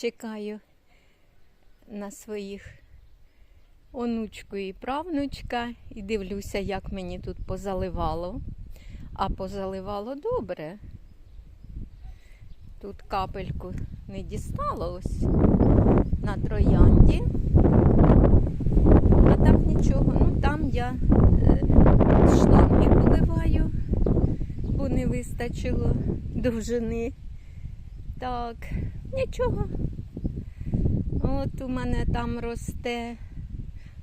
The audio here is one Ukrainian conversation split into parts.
чекаю на своїх онучку і правнучка і дивлюся, як мені тут позаливало. А позаливало добре. Тут капельку не дістало на троянді. А там нічого. Ну там я е, шланги поливаю, бо не вистачило довжини. Так, нічого. От у мене там росте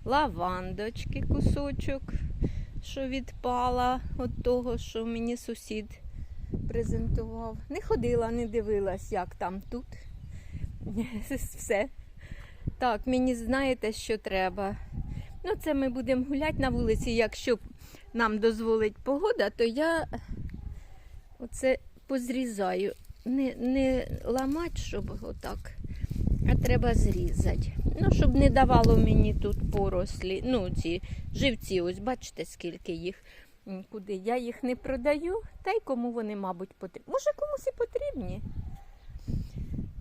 лавандочки, кусочок, що відпала від того, що мені сусід презентував. Не ходила, не дивилась, як там тут. Все. Так, мені знаєте, що треба. Ну, це ми будемо гуляти на вулиці. Якщо нам дозволить погода, то я оце позрізаю. Не, не ламати, щоб отак, а треба зрізати. Ну, щоб не давало мені тут порослі. Ну, ці живці, ось бачите, скільки їх. Куди я їх не продаю, та й кому вони, мабуть, потрібні. Може, комусь і потрібні.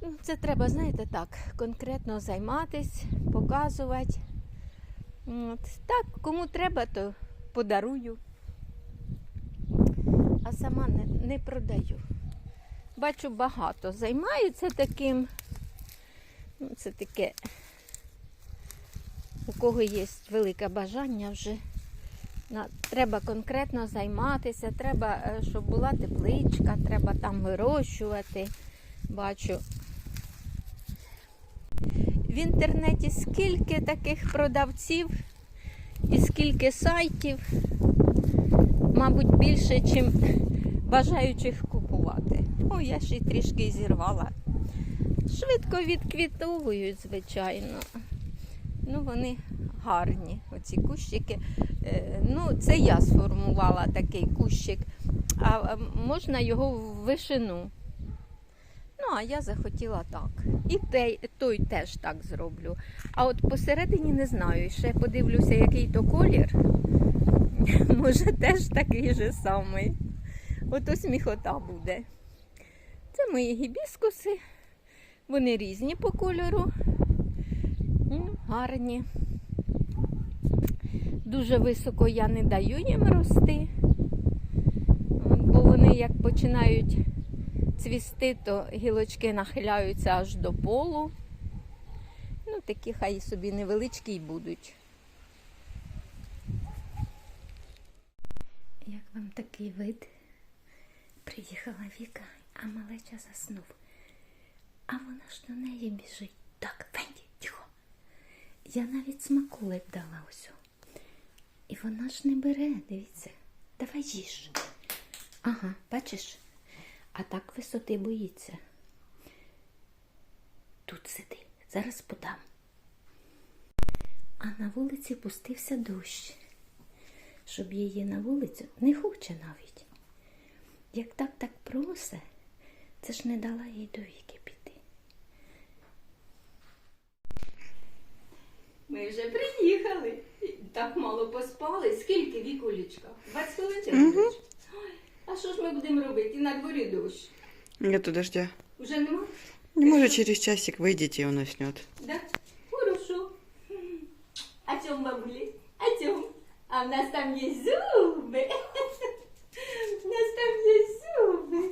Ну, Це треба, знаєте, так, конкретно займатись, показувати. От. Так, кому треба, то подарую. А сама не, не продаю. Бачу, багато займаються таким. Ну, це таке, у кого є велике бажання вже. Треба конкретно займатися, треба, е, щоб була тепличка, треба там вирощувати. Бачу. В інтернеті скільки таких продавців і скільки сайтів, мабуть, більше, ніж бажаючих О, я ще й трішки зірвала. Швидко відквітовують, звичайно. Ну, вони гарні, оці кущики. Е, Ну, це я сформувала такий кущик, а можна його в вишину. Ну, а я захотіла так. І той, той теж так зроблю. А от посередині не знаю, ще подивлюся, який то колір. Може, теж такий же самий. Ото сміхота буде. Це мої гібіскуси. Вони різні по кольору. Гарні. Дуже високо я не даю їм рости, бо вони як починають цвісти, то гілочки нахиляються аж до полу. Ну, такі хай собі невеличкі й будуть. Як вам такий вид? Приїхала Віка, а малеча заснув. А вона ж до неї біжить. Так, Венді, тихо. Я навіть смаколик дала усю. І вона ж не бере, дивіться. Давай їж. Ага, бачиш? А так висоти боїться. Тут сиди, зараз подам. А на вулиці пустився дощ. Щоб її на вулицю не хоче навіть. Як так так просе, це ж не дала їй до віки піти. Ми вже приїхали. Так мало поспали. Скільки вікулечка? 20 хвилин чи Мгм. Ой, А що ж ми будемо робити? На дворі дощ. Нету дождя. Уже нема? Не может через часик выйдете, и он уснет. Да? Хорошо. А чому бабулі? А чому? А в нас там є зуби. У нас там є зуби.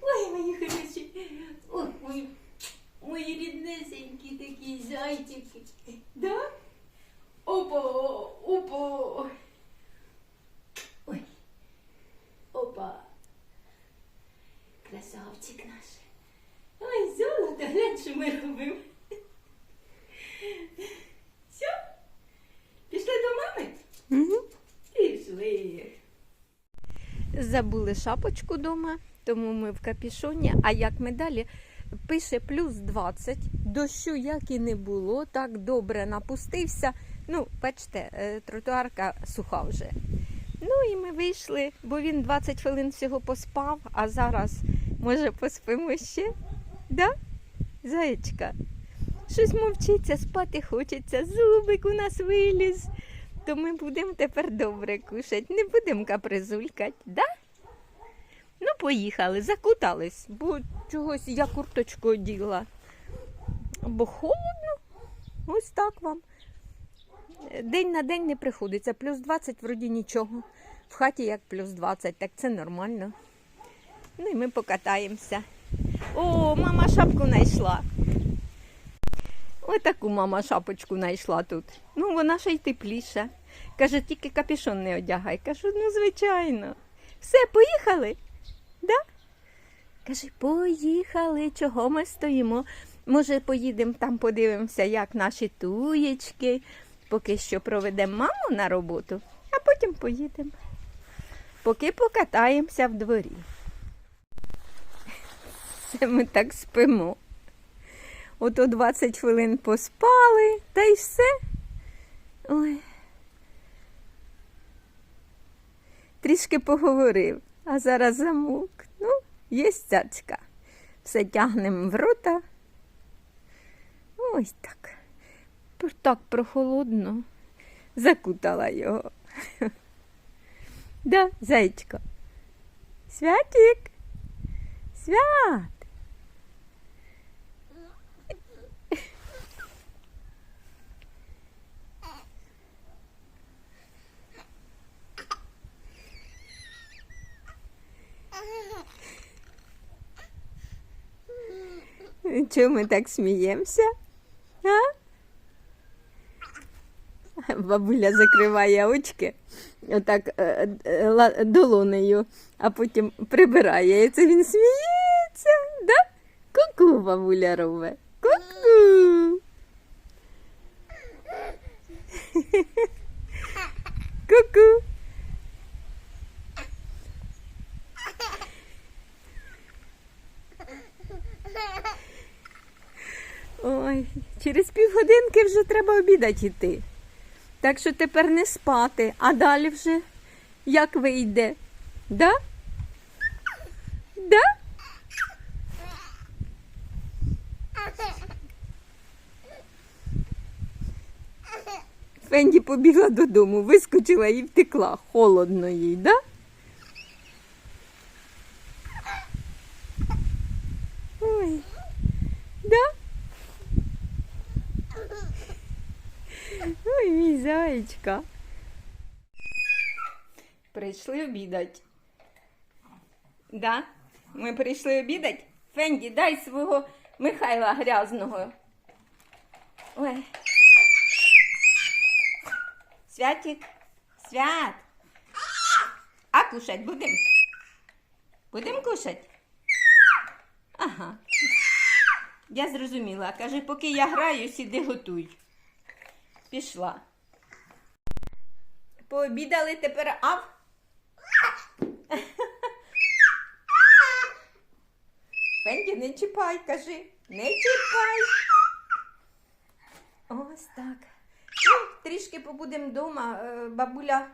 Ой, мої хороші. Ой, мої, мої ріднесенькі такі зайчики. Да? Опа, опа. Ой. Опа. Красавчик наш. Ой, золото, глянь, що ми робимо. Все? Пішли до мами? Угу. Пішли. Забули шапочку вдома, тому ми в капішоні. А як ми далі? Пише плюс 20, дощу як і не було, так добре напустився. Ну, бачите, е, тротуарка суха вже. Ну і ми вийшли, бо він 20 хвилин всього поспав, а зараз, може, поспимо ще? Да? Заєчка? Щось мовчиться, спати хочеться, зубик у нас виліз. То ми будемо тепер добре кушати, не будемо капризулькати, да? Ну, поїхали, закутались, бо чогось я курточку оділа. Бо холодно. Ось так вам. День на день не приходиться. Плюс 20 вроді нічого. В хаті як плюс 20, так це нормально. Ну і ми покатаємося. О, мама шапку знайшла. Отаку мама шапочку знайшла тут. Ну, вона ще й тепліша. Каже, тільки капюшон не одягай. Кажу, ну звичайно. Все, поїхали? Каже, поїхали, чого ми стоїмо? Може, поїдемо там, подивимося, як наші туєчки. Поки що проведемо маму на роботу, а потім поїдемо. Поки покатаємося в дворі. Це ми так спимо. Ото 20 хвилин поспали, та й все. Ой. Трішки поговорив, а зараз замовк. Ну, є цяцька. Все тягнемо в рота. Ось так. Так прохолодно. Закутала його. Да, зайчко. Святик. Свят. Чому ми так сміємося? А? Бабуля закриває очки отак е, е, долонею, а потім прибирає. І це він сміється. Да? Ку-ку, бабуля робить. Ку-ку. Ку-ку. Ой, через півгодинки вже треба обідати йти. Так що тепер не спати, а далі вже як вийде? Да? Да? Фенді побігла додому, вискочила і втекла. Холодно їй, да? Ой, да? Ой. Прийшли обідать. Да? Ми прийшли обідать. Фенді, дай свого Михайла грязного. Ой. Святик, свят. А кушать будем? Будем кушать? Ага. Я зрозуміла. Каже, поки я граю, сіди готуй. Пішла. Пообідали тепер ав. Фенді, не чіпай, кажи. Не чіпай. Ось так. Ну, трішки побудемо вдома. Е, Бабуля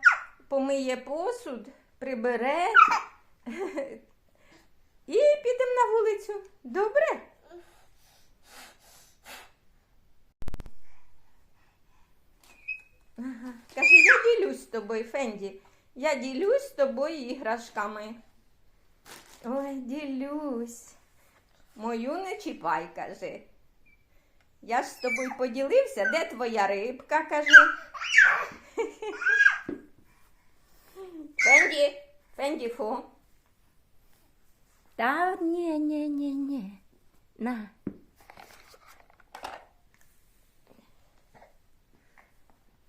помиє посуд, прибере. І підемо на вулицю. Добре? Ага. Каже, я ділюсь з тобою, Фенді. Я ділюсь з тобою іграшками. Ой, ділюсь. Мою не чіпай, каже. Я ж з тобою поділився, де твоя рибка, каже. Фенді, Фенді фу. Та ні, ні, ні, ні. На.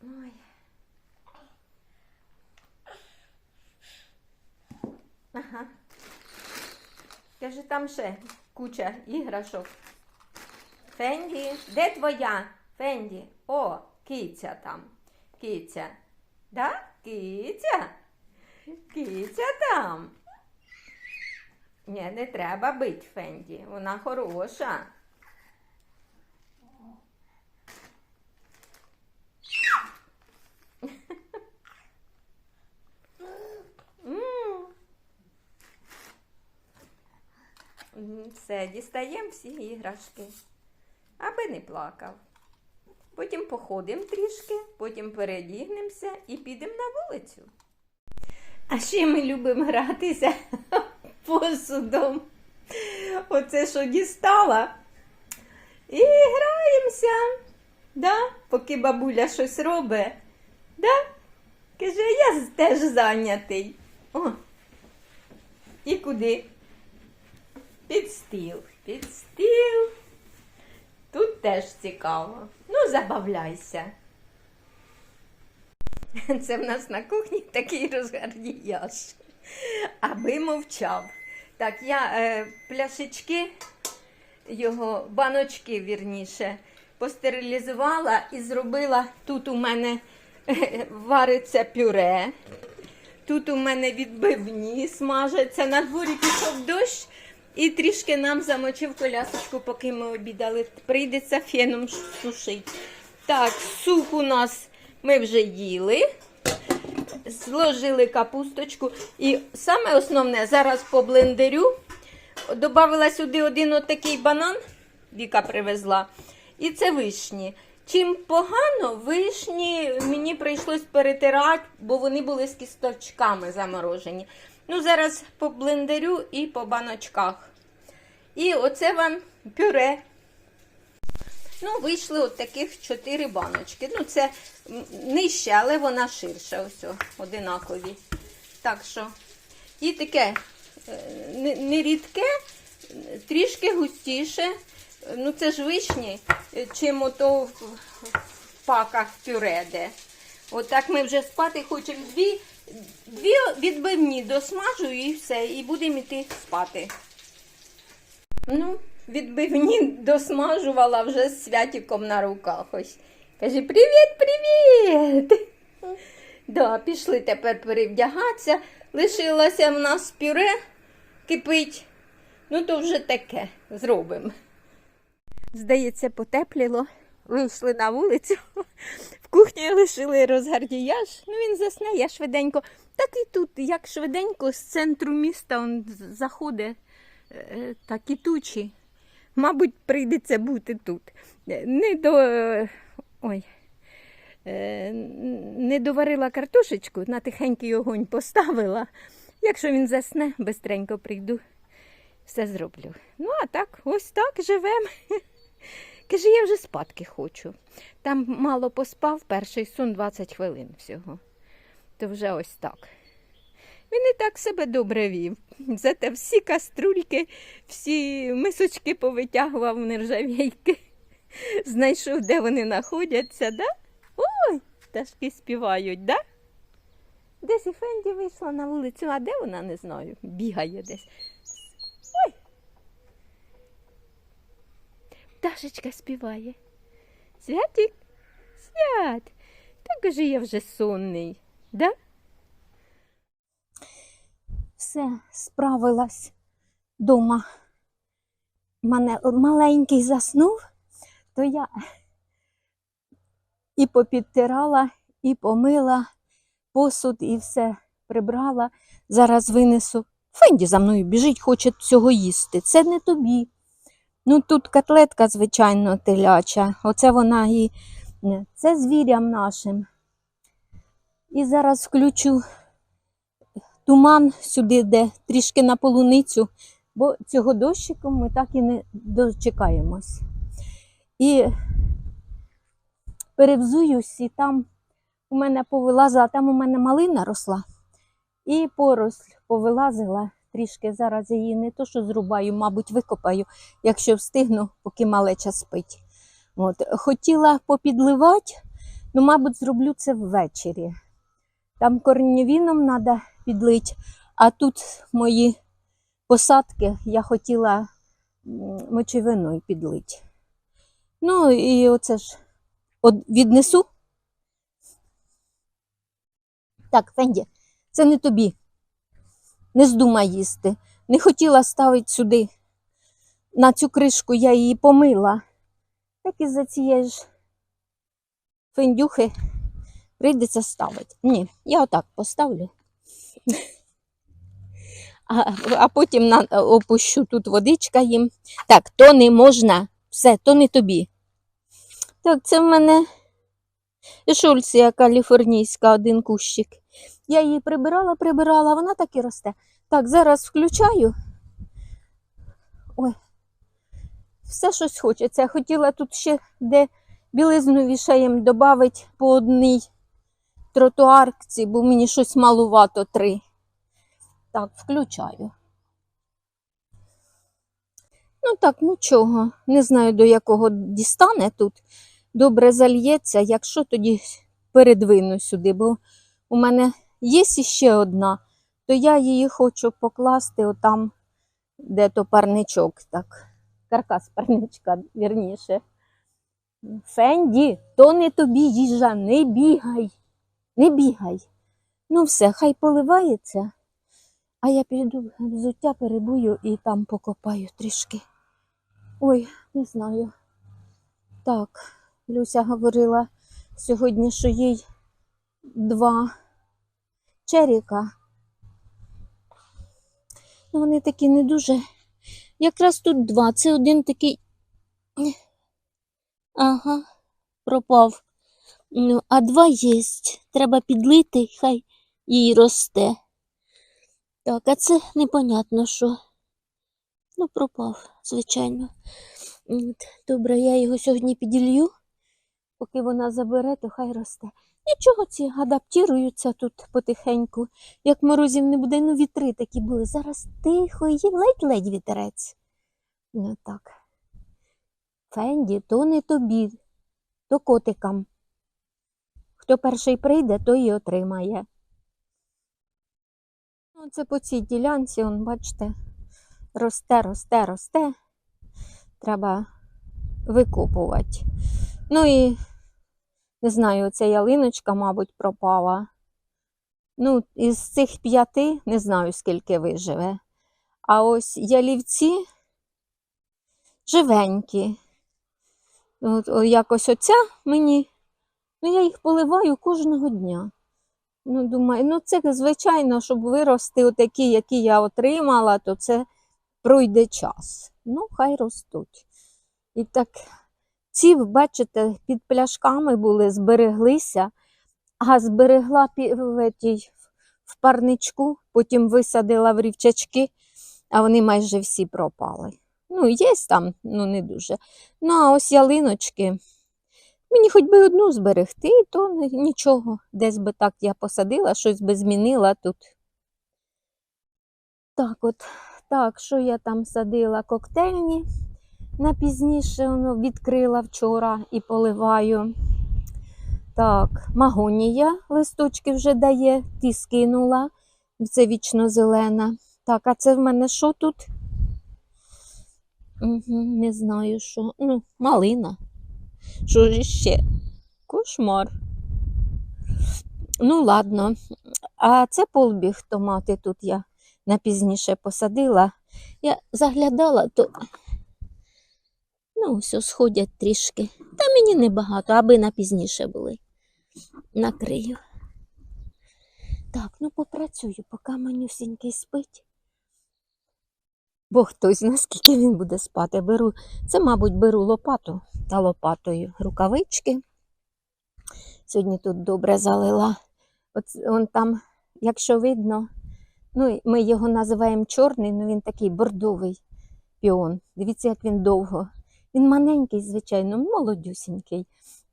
Ой. Ага. Каже, там ще куча іграшок. Фенді, де твоя? Фенді. О, киця там. Киця. Да? Киця? Киця там. Ні, не треба бить Фенді. Вона хороша. Все, дістаємо всі іграшки, аби не плакав. Потім походимо трішки, потім передігнемося і підемо на вулицю. А ще ми любимо гратися посудом. Оце що дістала. І гра Маруся, да? поки бабуля щось робить, да? Каже, я теж зайнятий. О. І куди? Під стіл. Під стіл. Тут теж цікаво. Ну, забавляйся. Це в нас на кухні такий розгардіяж. Аби мовчав. Так, я е, пляшечки, його баночки, вірніше, постерилізувала і зробила. Тут у мене е, вариться пюре. Тут у мене відбивні смажаться. На дворі пішов дощ і трішки нам замочив колясочку, поки ми обідали. Прийдеться феном сушити. Так, суп у нас ми вже їли. Зложили капусточку. І саме основне, зараз по блендерю додала сюди один отакий банан, Віка привезла. І це вишні. Чим погано, вишні мені прийшлось перетирати, бо вони були з кісточками заморожені. Ну, зараз по блендерю і по баночках. І оце вам пюре. Ну, вийшли от таких чотири баночки. Ну, це нижче, але вона ширша. Ось, одинакові. Так що, і таке е, не, не рідке, трішки густіше. Ну, це ж вишні, е, чим ото в, паках пюре де. Отак ми вже спати хочемо. Дві, дві відбивні досмажу і все, і будемо йти спати. Ну, відбивні досмажувала вже з святіком на руках. Ось. Каже, привіт, привіт! Да, пішли тепер перевдягатися. Лишилося в нас пюре кипить. Ну, то вже таке зробимо. Здається, потепліло. Вийшли на вулицю. В кухні лишили розгардіяж. Ну, він засне, я швиденько. Так і тут, як швиденько, з центру міста он заходить е, такі тучі. Мабуть, прийдеться бути тут. Е, Не до. е, Ой. е, Не доварила картошечку, на тихенький огонь поставила. Якщо він засне, бистренько прийду, все зроблю. Ну, а так, ось так живемо. Каже, я вже спадки хочу. Там мало поспав, перший сон 20 хвилин всього. То вже ось так. Він і так себе добре вів. Зате всі каструльки, всі мисочки повитягував нержавійки. Знайшов, де вони знаходяться, да? Ой, пташки співають, да? Десь і Фенді вийшла на вулицю, а де вона, не знаю, бігає десь. Пташечка співає. Святик, свят. Так каже, я вже сонний, да? Все, справилась дома. Мене маленький заснув, то я і попідтирала, і помила посуд, і все прибрала. Зараз винесу. Фенді за мною біжить, хоче цього їсти. Це не тобі. Ну тут котлетка, звичайно, теляча. Оце вона і це звірям нашим. І зараз включу туман сюди, де трішки на полуницю, бо цього дощику ми так і не дочекаємось. І перевзуюсь, і там у мене повилазила, там у мене малина росла, і поросль повилазила трішки. Зараз її не то, що зрубаю, мабуть, викопаю, якщо встигну, поки малеча спить. От. Хотіла попідливати, ну, мабуть, зроблю це ввечері. Там корневіном треба підлити, а тут мої посадки я хотіла мочевиною підлити. Ну і оце ж віднесу. Так, Фенді, це не тобі. Не здумай їсти. Не хотіла ставити сюди. На цю кришку я її помила. Так і за цієї ж фендюхи прийдеться ставити. Ні, я отак поставлю. А, а потім на, опущу тут водичка їм. Так, то не можна. Все, то не тобі. Так, це в мене шульція каліфорнійська, один кущик. Я її прибирала, прибирала, вона так і росте. Так, зараз включаю. Ой. все щось хочеться. Я хотіла тут ще де білизну вішаєм додати по одній тротуарці, бо мені щось малувато три. Так, включаю. Ну так, нічого. Не знаю, до якого дістане тут. Добре зальється. Якщо тоді передвину сюди, бо у мене є ще одна, то я її хочу покласти отам, де то парничок, так. Каркас парничка, вірніше. Фенді, то не тобі їжа, не бігай, не бігай. Ну все, хай поливається, а я піду взуття перебую і там покопаю трішки. Ой, не знаю. Так, Люся говорила сьогодні, що їй два черіка. Ну, вони такі не дуже. Якраз тут два. Це один такий. Ага, пропав. Ну, а два є. Треба підлити, хай їй росте. Так, а це непонятно що. Ну, пропав, звичайно. Добре, я його сьогодні піділью. Поки вона забере, то хай росте. Нічого, ці адаптуються тут потихеньку. Як морозів не буде, ну вітри такі були. Зараз тихо, і ледь-ледь вітерець. Ну так. Фенді, то не тобі, то котикам. Хто перший прийде, той і отримає. Ну, це по цій ділянці, он, бачите, росте, росте, росте. Треба викопувати. Ну і не знаю, ця ялиночка, мабуть, пропала. Ну, із цих п'яти не знаю, скільки виживе. А ось ялівці живенькі. От, о, якось оця мені, ну я їх поливаю кожного дня. Ну, думаю, ну це звичайно, щоб вирости отакі, які я отримала, то це пройде час. Ну, хай ростуть. І так, ці, бачите, під пляшками були, збереглися, а зберегла в, етій, в парничку, потім висадила в рівчачки, а вони майже всі пропали. Ну, є там, ну не дуже. Ну, а ось ялиночки. Мені хоч би одну зберегти, то нічого. Десь би так я посадила, щось би змінила тут. Так от, так, що я там садила? Коктейльні на пізніше відкрила вчора і поливаю. Так, магонія листочки вже дає, ті скинула. Це вічно зелена. Так, а це в мене що тут? Не знаю, що. Ну, малина. Що ж ще? Кошмар. Ну, ладно. А це полбіг томати тут я на пізніше посадила. Я заглядала, то ну, все, сходять трішки. Та мені небагато, аби на пізніше були. Накрию. Так, ну попрацюю, поки манюсінький спить. Бо хтось знає, скільки він буде спати. Беру, це, мабуть, беру лопату та лопатою рукавички. Сьогодні тут добре залила. От он там, якщо видно, ну, ми його називаємо чорний, ну він такий бордовий піон. Дивіться, як він довго. Він маленький, звичайно, молодюсінький.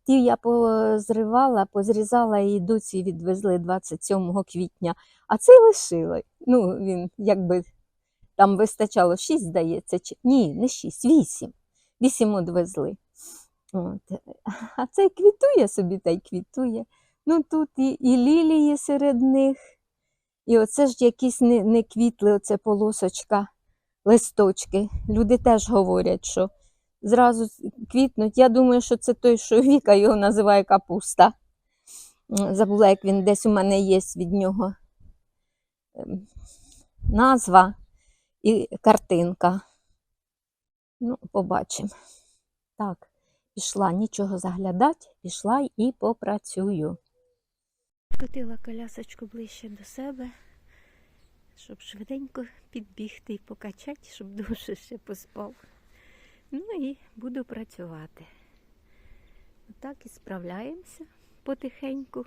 Ті я позривала, позрізала і доці відвезли 27 квітня, а цей лишили. Ну, він якби там вистачало 6, здається, чи ні, не 6, 8. 8 одвезли. От. А цей квітує собі та й квітує. Ну тут і, і лілії серед них. І оце ж якісь не, не квітли, оце полосочка, листочки. Люди теж говорять, що зразу квітнуть. Я думаю, що це той, що Віка його називає капуста. Забула, як він десь у мене є від нього ем, назва і картинка. Ну, побачимо. Так, пішла нічого заглядати, пішла і попрацюю. Котила колясочку ближче до себе, щоб швиденько підбігти і покачати, щоб дуже ще поспав. Ну і буду працювати. Отак і справляємося потихеньку.